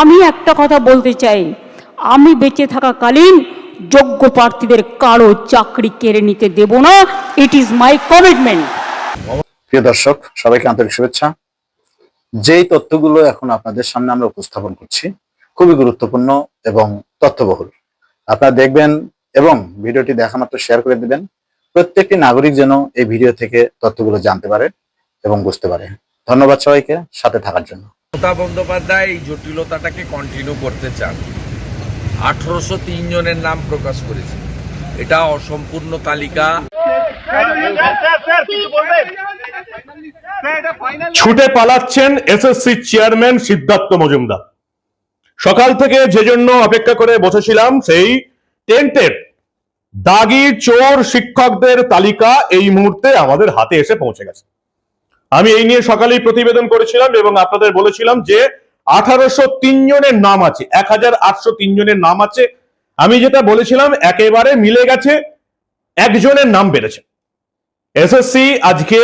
আমি একটা কথা বলতে চাই। আমি বেঁচে থাকাকালীন যোগ্য প্রার্থীদের কারও চাকরি কেড়ে নিতে দেব না। ইট ইজ মাই কমিটমেন্ট প্রিয় দর্শক, সবাইকে আন্তরিক শুভেচ্ছা। যেই তথ্যগুলো এখন আপনাদের সামনে আমরা উপস্থাপন করছি, খুবই গুরুত্বপূর্ণ এবং তথ্যবহুল। আপনারা দেখবেন এবং ভিডিওটি দেখা মাত্র শেয়ার করে দিবেন, প্রত্যেকটি নাগরিক যেন এই ভিডিও থেকে তথ্যগুলো জানতে পারে এবং বুঝতে পারে। ধন্যবাদ সবাইকে, সাথে থাকার জন্য। মমতা বন্দ্যোপাধ্যায় এই জটিলতাটাকে কন্টিনিউ করতে চান। আঠারোশো তিন জনের নাম প্রকাশ করেছে। এটা অসম্পূর্ণ তালিকা। ছুটে পালাচ্ছেন এসএসসি চেয়ারম্যান সিদ্ধার্থ মজুমদার। সকাল থেকে যে জন্য অপেক্ষা করে বসেছিলাম, সেই টেন্টেড দাগি চোর শিক্ষকদের তালিকা এই মুহূর্তে আমাদের হাতে এসে পৌঁছে গেছে। আমি এই নিয়ে সকালেই প্রতিবেদন করেছিলাম এবং আপনাদের বলেছিলাম যে আঠারোশো তিন জনের নাম আছে, এক হাজার আটশো তিন জনের নাম আছে। আমি যেটা বলেছিলাম, একেবারে মিলে গেছে, একজনের নাম বেড়েছে। এসএসসি আজকে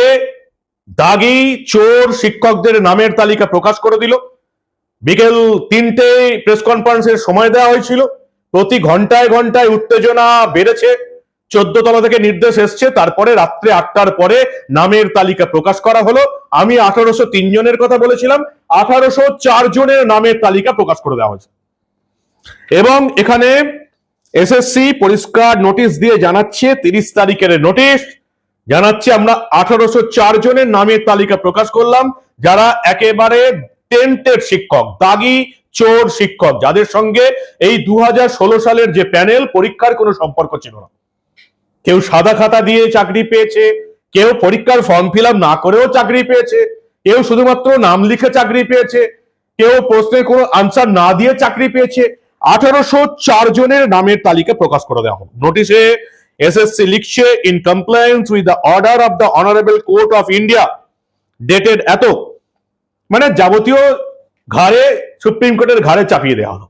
দাগি চোর শিক্ষকদের নামের তালিকা প্রকাশ করে দিল। বিকেল তিনটে প্রেস কনফারেন্সের সময় দেওয়া হয়েছিল। প্রতি ঘন্টায় ঘন্টায় উত্তেজনা বেড়েছে। চোদ্দ তলা থেকে নির্দেশ এসছে, তারপরে রাত্রে আটটার পরে নামের তালিকা প্রকাশ করা হলো। আমি আঠারোশো তিন জনের কথা বলেছিলাম, আঠারোশো চার জনের নামের তালিকা প্রকাশ করে দেওয়া হয়েছে। এবং এখানে এসএসসি পরিষ্কার নোটিশ দিয়ে জানাচ্ছে, তিরিশ তারিখের নোটিশ জানাচ্ছে, আমরা আঠারোশো চার জনের নামের তালিকা প্রকাশ করলাম। যারা একেবারে টেন্টেড শিক্ষক, দাগি, চোর শিক্ষক, যাদের সঙ্গে এই দু হাজার ষোলো সালের যে প্যানেল পরীক্ষার কোনো সম্পর্ক ছিল না। কেউ সাদা খাতা দিয়ে চাকরি পেয়েছে, কেউ পরীক্ষার ফর্ম ফিল না করেও চাকরি পেয়েছে, কেউ শুধুমাত্র নাম লিখে চাকরি পেয়েছে, কেউ প্রশ্নের কোনো আনসার না দিয়ে চাকরি পেয়েছে। আঠারোশো চার জনের নামের তালিকা প্রকাশ করে দেওয়া হলো। নোটিশে এসএসসি লিখছে in compliance with the order of the honourable court of India dated এত। মানে যাবতীয় ঘাড়ে সুপ্রিম কোর্টের ঘাড়ে চাপিয়ে দেওয়া হলো।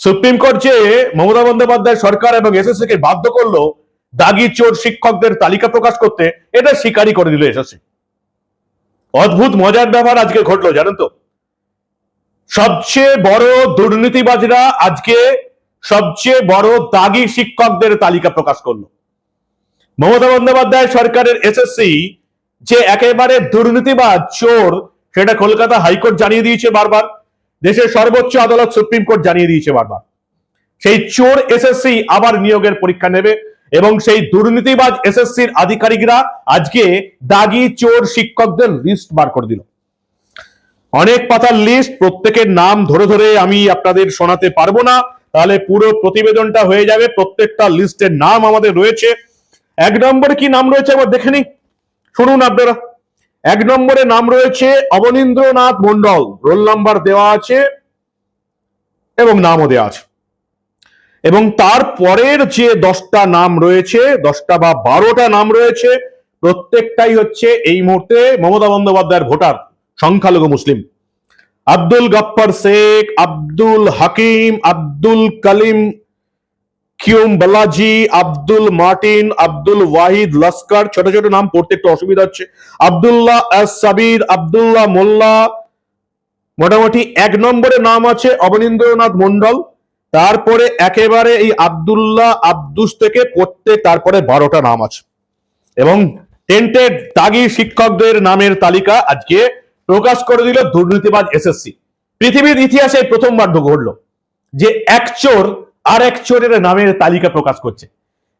সুপ্রিম কোর্ট যে মমতা বন্দ্যোপাধ্যায় সরকার এবং এসএসসি কে বাধ্য করল দাগি চোর শিক্ষকদের তালিকা প্রকাশ করতে এটা স্বীকারই করে দিল এসএসসি। অদ্ভুত মজার ব্যাপার আজকে ঘটলো, জানেন তো? সবচেয়ে বড় দুর্নীতিবাজরা আজকে সবচেয়ে বড় দাগি শিক্ষকদের তালিকা প্রকাশ করল। মমতা বন্দ্যোপাধ্যায় সরকারের এসএসসি যে একেবারে দুর্নীতিবাজ চোর, সেটা কলকাতা হাইকোর্ট জানিয়ে দিয়েছে বারবার, দেশের সর্বোচ্চ আদালত সুপ্রিম কোর্ট জানিয়ে দিয়েছে বারবার। সেই চোর এসএসসি আবার নিয়োগের পরীক্ষা নেবে এবং সেই দুর্নীতিবাজ এসএসসির আধিকারিকরা আজকে দাগি চোর শিক্ষকদের লিস্ট বার করে দিল। অনেক পাতার লিস্ট প্রত্যেকের নাম ধরে ধরে আমি আপনাদের শোনাতে পারব না। তাহলে পুরো প্রতিবেদনটা হয়ে যাবে, প্রত্যেকটা লিস্টের নাম আমাদের রয়েছে। এক নম্বরে কি নাম রয়েছে একবার দেখে নি শুনুন আপনারা। এক নম্বরে নাম রয়েছে অবনীন্দ্রনাথ মন্ডল রোল নাম্বার দেওয়া আছে এবং নামও দেওয়া আছে। এবং তার পরের যে দশটা নাম রয়েছে, দশটা বা বারোটা নাম রয়েছে, প্রত্যেকটাই হচ্ছে এই মুহূর্তে মমতা বন্দ্যোপাধ্যায়ের ভোটার, সংখ্যালঘু মুসলিম। আব্দুল গফফর শেখ, আব্দুল হাকিম, আব্দুল কালিম কিউম বালাজি, আব্দুল মার্টিন, আব্দুল ওয়াহিদ লস্কর, ছোট ছোট নাম পড়তে একটু অসুবিধা হচ্ছে। আব্দুল্লাহ সাবির, আব্দুল্লাহ মোল্লা, মোটামুটি এক নম্বরে নাম আছে অবনীন্দ্রনাথ মন্ডল তারপরে একেবারে এই আব্দুল্লাহ আব্দুস থেকে পড়তে তারপরে বারোটা নাম আছে। এবং টেন্টেড দাগি শিক্ষকদের নামের তালিকা আজকে প্রকাশ করে দিল দুর্নীতিবাজ এসএসসি পৃথিবীর ইতিহাসে প্রথমবার ঘটলো যে এক চোর আর এক চোরের নামের তালিকা প্রকাশ করছে।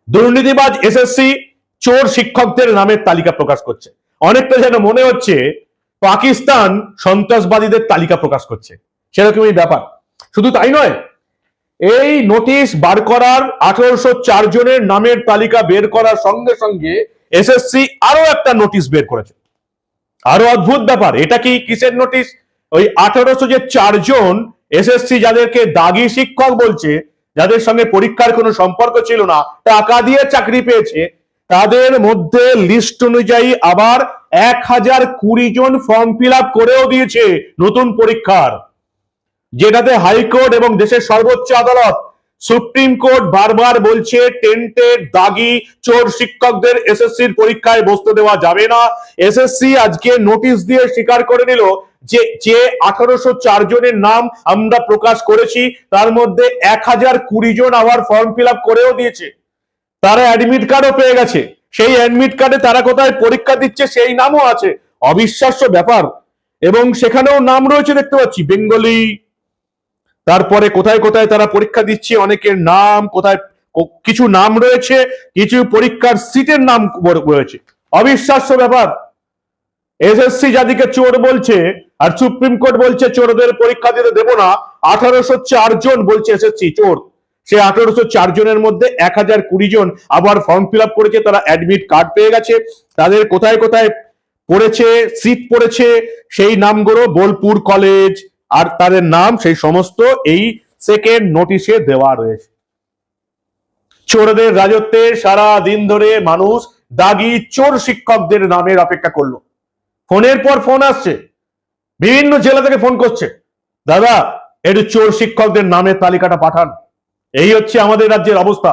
দুর্নীতিবাজ এসএসসি চোর শিক্ষকদের নামের তালিকা প্রকাশ করছে। অনেকটা যেন মনে হচ্ছে পাকিস্তান সন্ত্রাসবাদীদের তালিকা প্রকাশ করছে। সেরকমই ব্যাপার। শুধু তাই নয় এই নোটিশ বার করার আঠারোশো চার জনের নামের তালিকা বের করার সঙ্গে সঙ্গে এসএসসি আরও একটা নোটিশ বের করেছে। আরও অদ্ভুত ব্যাপার, এটা কি কিসের নোটিশ ওই আঠারোশো যে চারজন এসএসসি যাদেরকে দাগি শিক্ষক বলছে, যাদের সঙ্গে পরীক্ষার কোনো সম্পর্ক ছিল না টাকা দিয়ে চাকরি পেয়েছে? তাদের মধ্যে লিস্ট অনুযায়ী আবার এক হাজার কুড়ি জন ফর্ম ফিল করেও দিয়েছে নতুন পরীক্ষার। যেটাতে হাইকোর্ট এবং দেশের সর্বোচ্চ আদালত সুপ্রিম কোর্ট বারবার বলছে টেন্টেড দাগি চোর শিক্ষকদের এসএসসির পরীক্ষায় বসতে দেওয়া যাবে না। এসএসসি আজকে নোটিশ দিয়ে স্বীকার করে নিল যে যে আঠারোশো চার জনের নাম আমরা প্রকাশ করেছি, তার মধ্যে এক হাজার কুড়ি জন আবার ফর্ম ফিল করেও দিয়েছে। তারা অ্যাডমিট কার্ডও পেয়ে গেছে। সেই অ্যাডমিট কার্ডে তারা কোথায় পরীক্ষা দিচ্ছে সেই নামও আছে। অবিশ্বাস্য ব্যাপার। এবং সেখানেও নাম রয়েছে দেখতে পাচ্ছি, বেঙ্গলি তারপরে কোথায় কোথায় তারা পরীক্ষা দিচ্ছে, অনেকের নাম, কোথায় কিছু নাম রয়েছে, কিছু পরীক্ষার সিটের নাম রয়েছে। অবিশ্বাস্য ব্যাপার। এসএসসি যাদিকে চোর বলছে, আর সুপ্রিম কোর্ট বলছে, চোরদের পরীক্ষা দিতে দেবো না। আঠারোশো চার জন, বলছে এসএসসি চোর। সে আঠারোশো চার জনের মধ্যে এক হাজার কুড়ি জন আবার ফর্ম ফিল করেছে, তারা অ্যাডমিট কার্ড পেয়ে গেছে। তাদের কোথায় কোথায় পড়েছে, সিট পড়েছে, সেই নামগুলো বোলপুর কলেজ আর তাদের নাম সেই সমস্ত এই সেকেন্ড নোটিশে দেওয়া রয়েছে। চোরদের রাজত্বে সারা দিন ধরে মানুষ দাগি চোর শিক্ষকদের নামের অপেক্ষা করল। ফোনের পর ফোন আসছে। বিভিন্ন জেলা থেকে ফোন করছে। দাদা, একটু চোর শিক্ষকদের নামের তালিকাটা পাঠান। এই হচ্ছে আমাদের রাজ্যের অবস্থা।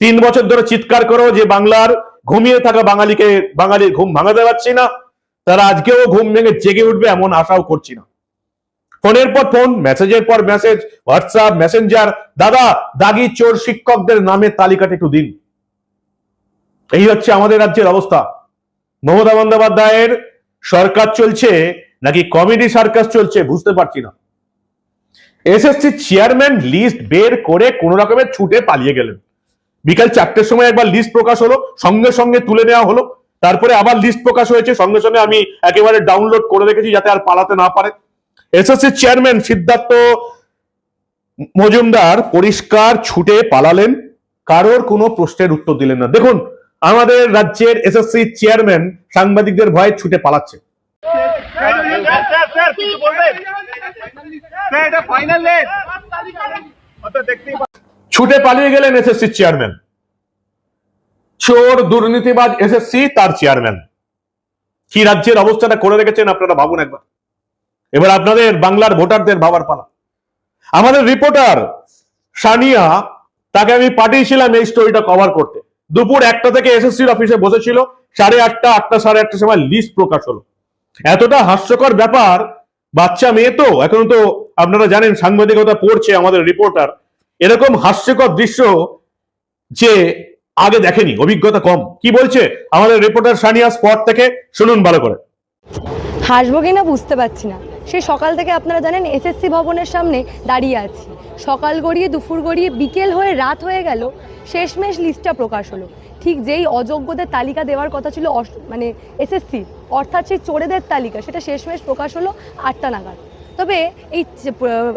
তিন বছর ধরে চিৎকার করো যে বাংলার ঘুমিয়ে থাকা বাঙালিকে, বাঙালির ঘুম ভাঙাতে পারছি না। তারা আজকেও ঘুম ভেঙে জেগে উঠবে এমন আশাও করছি না। ফোনের পর ফোন, মেসেজের পর মেসেজ, হোয়াটসঅ্যাপ, মেসেঞ্জার। দাদা, দাগি চোর শিক্ষকদের নামের তালিকাটা একটু দিন। এই হচ্ছে আমাদের রাজ্যের অবস্থা। মমতা বন্দ্যোপাধ্যায়ের সরকার চলছে, নাকি কমেডি সার্কাস চলছে, বুঝতে পারছি না। এসএসসি চেয়ারম্যান লিস্ট বের করে কোন রকমের ছুটে পালিয়ে গেলেন। বিকাল চারটের সময় একবার লিস্ট প্রকাশ হলো, সঙ্গে সঙ্গে তুলে নেওয়া হলো। তারপরে আবার লিস্ট প্রকাশ হয়েছে, সঙ্গে সঙ্গে আমি একেবারে ডাউনলোড করে রেখেছি, যাতে আর পালাতে না পারে। এসএসসি চেয়ারম্যান সিদ্ধার্থ মজুমদার পরিষ্কার ছুটে পালালেন। কারোর কোনো প্রশ্নের উত্তর দিলেন না। দেখুন, আমাদের রাজ্যের এসএসসি চেয়ারম্যান সাংবাদিকদের ভয়ে ছুটে পালাচ্ছে। ছুটে পালিয়ে গেলেন এসএসসি চেয়ারম্যান। চোর, দুর্নীতিবাজ এসএসসি তার চেয়ারম্যান। কি রাজ্যের অবস্থাটা করে রেখেছেন আপনারা ভাবুন একবার। এবার আপনাদের বাংলার ভোটারদের ভাবার পালা। আমাদের রিপোর্টার সানিয়া, তাকে আমি পাঠিয়েছিলাম এই স্টোরিটা কভার করতে। দুপুর একটা থেকে এসএসসির অফিসে বসেছিল, সাড়ে আটটা আটটা, সাড়ে আটটার সময় লিস্ট প্রকাশ হলো। এতটা হাস্যকর ব্যাপার, বাচ্চা মেয়ে তো, এখন তো আপনারা জানেন সাংবাদিকতা পড়ছে আমাদের রিপোর্টার এরকম হাস্যকর দৃশ্য যে আগে দেখেনি, অভিজ্ঞতা কম। কি বলছে আমাদের রিপোর্টার সানিয়া স্পট থেকে? শুনুন ভালো করে। হাসবো কিনা বুঝতে পারছি না। সে সকাল থেকে আপনারা জানেন এসএসসি ভবনের সামনে দাঁড়িয়ে আছি। সকাল গড়িয়ে, দুপুর গড়িয়ে, বিকেল হয়ে, রাত হয়ে গেল, শেষমেশ লিস্টটা প্রকাশ হলো। ঠিক যেই অযোগ্যদের তালিকা দেওয়ার কথা ছিল মানে এসএসসি, অর্থাৎ সেই চোরেদের তালিকা, সেটা শেষমেশ প্রকাশ হলো আটটা নাগাদ। তবে এই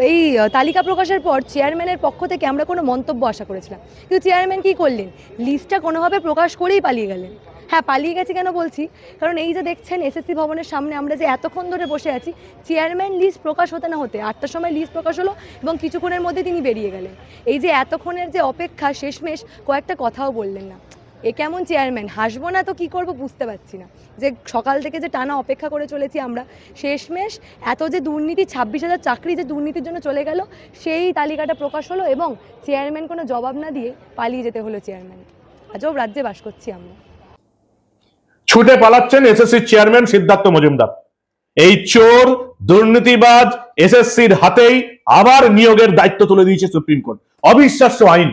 এই তালিকা প্রকাশের পর চেয়ারম্যানের পক্ষ থেকে আমরা কোনো মন্তব্য আশা করেছিলাম। কিন্তু চেয়ারম্যান কী করলেন? লিস্টটা কোনোভাবে প্রকাশ করেই পালিয়ে গেলেন। হ্যাঁ পালিয়ে গেছি কেন বলছি? কারণ এই যে দেখছেন এসএসসি ভবনের সামনে আমরা যে এতক্ষণ ধরে বসে আছি চেয়ারম্যান লিস্ট প্রকাশ হতে না হতে আটটার সময় লিস্ট প্রকাশ হলো এবং কিছুক্ষণের মধ্যে তিনি বেরিয়ে গেলেন। এই যে এতক্ষণের যে অপেক্ষা, শেষমেশ কয়েকটা কথাও বললেন না। এ কেমন চেয়ারম্যান হাসবো না তো কি করব বুঝতে পারছি না। যে সকাল থেকে যে টানা অপেক্ষা করে চলেছি আমরা, শেষমেশ এত যে দুর্নীতি, ছাব্বিশ হাজার চাকরি যে দুর্নীতির জন্য চলে গেল, সেই তালিকাটা প্রকাশ হলো এবং চেয়ারম্যান কোনো জবাব না দিয়ে পালিয়ে যেতে হলো চেয়ারম্যান আজও রাজ্যে বাস করছি আমরা। ছুটে পালাচ্ছেন এসএসসি চেয়ারম্যান সিদ্ধার্থ মজুমদার। এই চোর, দুর্নীতিবাজ এসএসসির হাতেই আবার নিয়োগের দায়িত্ব তুলে দিয়েছে সুপ্রিম কোর্ট। অবিশ্বাস্য আইন।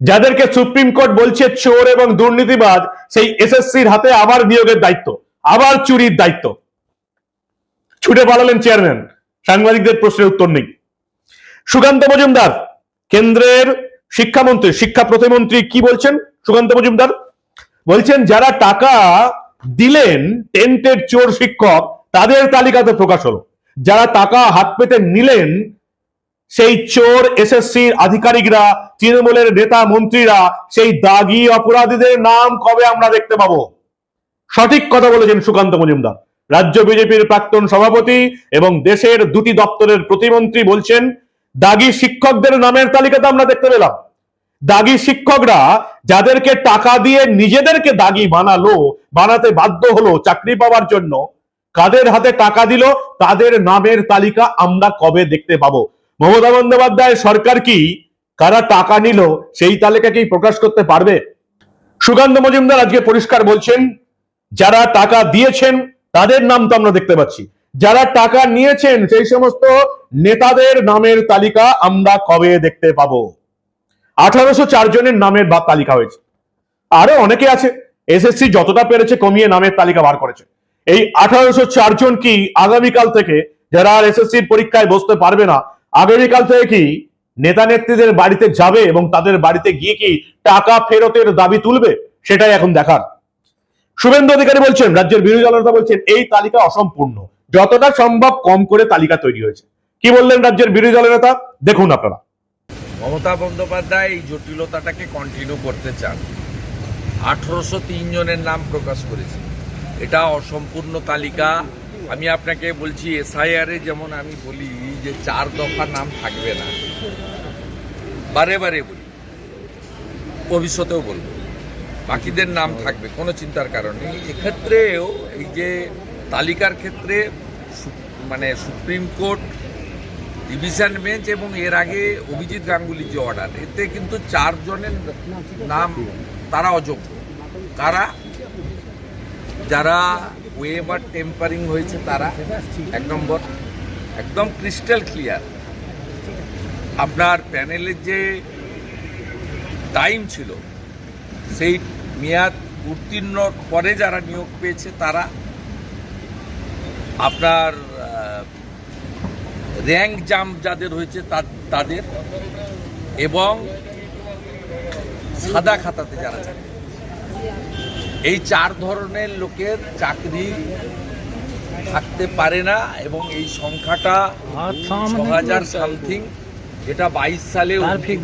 যাদেরকে সুপ্রিম কোর্ট বলছে চোর এবং দুর্নীতিবাজ, সেই এসএসসির হাতে আবার নিয়োগের দায়িত্ব, আবার চুরির দায়িত্ব। ছুটে পালালেন চেয়ারম্যান। সাংবাদিকদের প্রশ্নের উত্তর নেই। সুকান্ত মজুমদার, কেন্দ্রের শিক্ষামন্ত্রী, শিক্ষা প্রতিমন্ত্রী কি বলছেন? সুকান্ত মজুমদার বলছেন, যারা টাকা দিলেন টেন্টের চোর শিক্ষক, তাদের তালিকাতে প্রকাশ হলো। যারা টাকা হাত পেতে নিলেন, সেই চোর, এসএসসির আধিকারিকরা, তৃণমূলের নেতা মন্ত্রীরা, সেই দাগি অপরাধীদের নাম কবে আমরা দেখতে পাবো? সঠিক কথা বলেছেন সুকান্ত মজুমদার। রাজ্য বিজেপির প্রাক্তন সভাপতি এবং দেশের দুটি দপ্তরের প্রতিমন্ত্রী বলছেন, দাগি শিক্ষকদের নামের তালিকাতে আমরা দেখতে পেলাম। দাগি শিক্ষকরা যাদেরকে টাকা দিয়ে নিজেদেরকে দাগি বানালো, বানাতে বাধ্য হলো চাকরি পাওয়ার জন্য, কাদের হাতে টাকা দিল, তাদের নামের তালিকা আমরা কবে দেখতে পাবো? মমতা বন্দ্যোপাধ্যায় সরকার কি কারা টাকা নিল, সেই তালিকা কি প্রকাশ করতে পারবে? সুকান্ত মজুমদার আজকে পরিষ্কার বলছেন, যারা টাকা দিয়েছেন, তাদের নাম তো আমরা দেখতে পাচ্ছি। যারা টাকা নিয়েছেন, সেই সমস্ত নেতাদের নামের তালিকা আমরা কবে দেখতে পাবো? আঠারোশো চার জনের নামের বা তালিকা হয়েছে। আরও অনেকে আছে এসএসসি যতটা পেরেছে কমিয়ে নামের তালিকা বার করেছে। এই আঠারোশো চার জন কি আগামীকাল থেকে যারা আর এসএসসি পরীক্ষায় বসতে পারবে না, আগামীকাল থেকে কি নেতা নেত্রীদের বাড়িতে যাবে এবং তাদের বাড়িতে গিয়ে কি টাকা ফেরতের দাবি তুলবে? সেটাই এখন দেখার। শুভেন্দু অধিকারী বলছেন, রাজ্যের বিরোধী দলনেতা বলছেন, এই তালিকা অসম্পূর্ণ। যতটা সম্ভব কম করে তালিকা তৈরি হয়েছে। কি বললেন রাজ্যের বিরোধী দলের নেতা? দেখুন আপনারা। মমতা বন্দ্যোপাধ্যায় এই জটিলতাটাকে কন্টিনিউ করতে চান। আঠারোশো জনের নাম প্রকাশ করেছে। এটা অসম্পূর্ণ তালিকা। আমি আপনাকে বলছি এসআইআর যেমন আমি বলি যে চার দফা নাম থাকবে না। বারে বারে বলি। ভবিষ্যতেও বলব। বাকিদের নাম থাকবে, কোনো চিন্তার কারণ নেই। এক্ষেত্রেও এই যে তালিকার ক্ষেত্রে মানে সুপ্রিম কোর্ট ডিভিশন বেঞ্চ এবং এর আগে অভিজিৎ গাঙ্গুলির যে অর্ডার এতে কিন্তু চারজনের নাম তারা অযোগ্য। কারা? যারা ওয়েবার টেম্পারিং হয়েছে তারা। এক নম্বর। একদম ক্রিস্টাল ক্লিয়ার আপনার প্যানেলের যে টাইম ছিল, সেই মেয়াদ উত্তীর্ণ পরে যারা নিয়োগ পেয়েছে তারা। আপনার র্যাঙ্ক জাম্প যাদের হয়েছে তাদের এবং সাদা খাতাতে যারা চাকরি এই চার ধরনের লোকের চাকরি থাকতে পারে না এবং এই সংখ্যাটা ছ হাজার সামথিং যেটা বাইশ সালে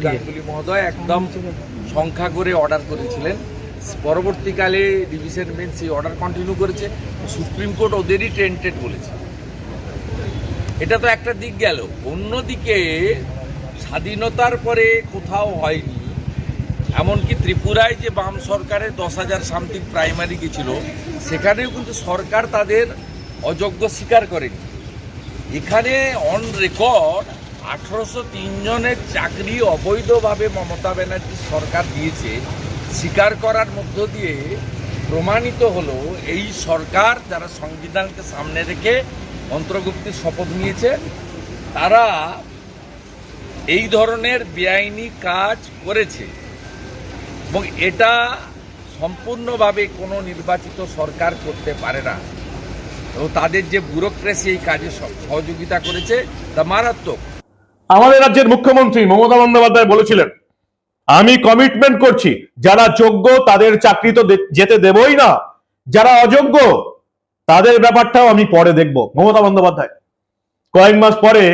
গাঙ্গুলি মহোদয় একদম সংখ্যা করে অর্ডার করেছিলেন। পরবর্তীকালে ডিভিশন বেঞ্চ সেই অর্ডার কন্টিনিউ করেছে। সুপ্রিম কোর্ট ওদেরই টেন্টেড বলেছে। এটা তো একটা দিক গেল। অন্যদিকে স্বাধীনতার পরে কোথাও হয়নি। এমনকি ত্রিপুরায় যে বাম সরকারের দশ হাজার সামথিং প্রাইমারি গেছিল, সেখানেও কিন্তু সরকার তাদের অযোগ্য স্বীকার করেনি। এখানে অন রেকর্ড আঠারোশো জনের চাকরি অবৈধভাবে মমতা ব্যানার্জি সরকার দিয়েছে, স্বীকার করার মধ্য দিয়ে প্রমাণিত হলো এই সরকার যারা সংবিধানকে সামনে রেখে অন্তর্ভুক্তির শপথ নিয়েছে। তারা এই ধরনের বেআইনি কাজ করেছে। এবং এটা সম্পূর্ণভাবে কোনো নির্বাচিত সরকার করতে পারে না। এবং তাদের যে ব্যুরোক্রেসি, এই কাজে সহযোগিতা করেছে, তা মারাত্মক। আমাদের রাজ্যের মুখ্যমন্ত্রী মমতা বন্দ্যোপাধ্যায় বলেছিলেন, আমি কমিটমেন্ট করছি, যারা যোগ্য তাদের চাকরি তো যেতে দেবই না। যারা অযোগ্য তাদের ব্যাপারটাও আমি পরে দেখব। মমতা বন্দ্যোপাধ্যায়। কয়েক মাস পরে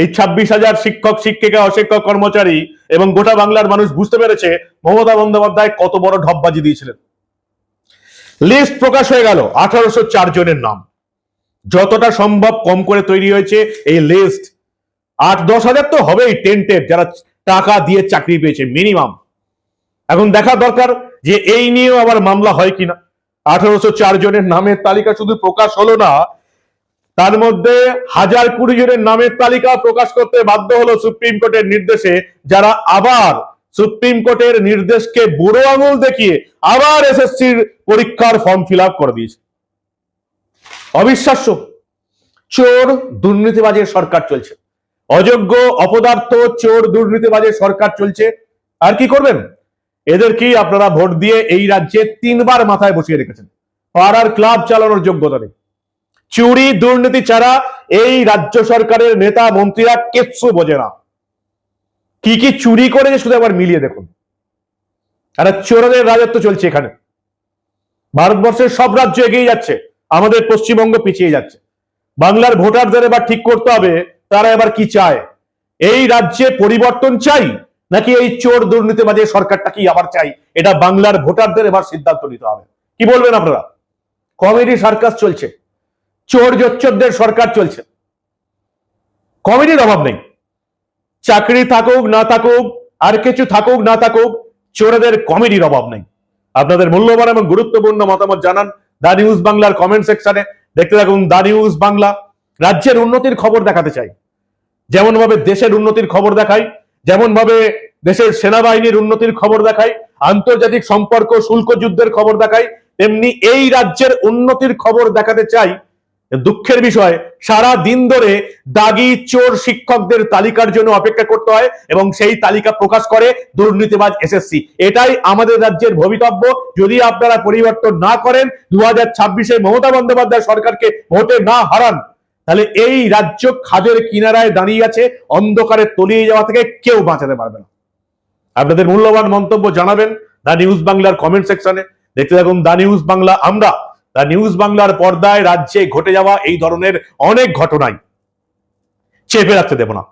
এই ছাব্বিশ হাজার শিক্ষক, শিক্ষিকা, অশিক্ষক, কর্মচারী এবং গোটা বাংলার মানুষ বুঝতে পেরেছে মমতা বন্দ্যোপাধ্যায় কত বড় ঢপবাজি দিয়েছিলেন। লিস্ট প্রকাশ হয়ে গেল আঠারোশো চার জনের নাম। যতটা সম্ভব কম করে তৈরি হয়েছে এই লিস্ট আট দশ হাজার তো হবেই টেন্টেড যারা টাকা দিয়ে চাকরি পেয়েছে মিনিমাম এখন দেখা দরকার যে এই নিয়েও আবার মামলা হয় কিনা। আঠারোশো চার জনের নামের তালিকা শুধু প্রকাশ হলো না, তার মধ্যে হাজার কুড়ি জনের নামের তালিকা প্রকাশ করতে বাধ্য হলো সুপ্রিম কোর্টের নির্দেশে, যারা আবার সুপ্রিম কোর্টের নির্দেশকে বুড়ো আঙুল দেখিয়ে আবার এসএসসির পরীক্ষার ফর্ম ফিল করে দিয়েছে। অবিশ্বাস্য। চোর দুর্নীতিবাজের সরকার চলছে। অযোগ্য, অপদার্থ, চোর দুর্নীতিবাজের সরকার চলছে। আর কি করবেন? এদের কি আপনারা ভোট দিয়ে এই রাজ্যে তিনবার মাথায় বসিয়ে রেখেছেন? পাড়ার ক্লাব চালানোর যোগ্যতা নেই। চুরি, দুর্নীতি ছাড়া এই রাজ্য সরকারের নেতা, মন্ত্রীরা কিচ্ছু বোঝে না। কি কি চুরি করেছে শুধু একবার মিলিয়ে দেখুন। আর চোরদের রাজত্ব চলছে এখানে। ভারতবর্ষের সব রাজ্য এগিয়ে যাচ্ছে। আমাদের পশ্চিমবঙ্গ পিছিয়ে যাচ্ছে। বাংলার ভোটারদের এবার ঠিক করতে হবে, তারা এবার কি চায়? এই রাজ্যে পরিবর্তন চাই নাকি এই চোর দুর্নীতিবাজের সরকারটা কি আবার চাই? এটা বাংলার ভোটারদের এবার সিদ্ধান্ত নিতে হবে। কি বলবেন আপনারা? কমেডি সার্কাস চলছে। চোর জোচ্চরদের সরকার চলছে। কমেডির অভাব নেই। চাকরি থাকুক, না থাকুক, আর কিছু থাকুক, না থাকুক, চোরেদের কমেডির অভাব নেই। আপনাদের মূল্যবান এবং গুরুত্বপূর্ণ মতামত জানান দা নিউজ বাংলার কমেন্ট সেকশনে। দেখতে থাকুন দা নিউজ বাংলা। রাজ্যের উন্নতির খবর দেখাতে চাই। যেমন ভাবে দেশের উন্নতির খবর দেখাই যেমন ভাবে দেশের সেনাবাহিনীর উন্নতির খবর দেখায়, আন্তর্জাতিক সম্পর্ক শুল্ক যুদ্ধের খবর দেখায়, তেমনি এই রাজ্যের উন্নতির খবর দেখাতে চাই দুঃখের বিষয়, সারা দিন ধরে দাগি চোর শিক্ষকদের তালিকার জন্য অপেক্ষা করতে হয় এবং সেই তালিকা প্রকাশ করে দুর্নীতিবাজ এসএসসি এটাই আমাদের রাজ্যের ভবিতব্য। যদি আপনারা পরিবর্তন না করেন দু হাজার ছাব্বিশে মমতা বন্দ্যোপাধ্যায় সরকারকে ভোটে না হারান। তাহলে এই রাজ্য খাদের কিনারায় দাঁড়িয়ে আছে, অন্ধকারে তলিয়ে যাওয়া থেকে কেউ বাঁচাতে পারবে না। আপনাদের মূল্যবান মন্তব্য জানাবেন দা নিউজ বাংলার কমেন্ট সেকশনে। দেখতে থাকুন দা নিউজ বাংলা, আমরা দা নিউজ বাংলার পর্দায় রাজ্যে ঘটে যাওয়া এই ধরনের অনেক ঘটনাই। চেপে রাখতে দেব না।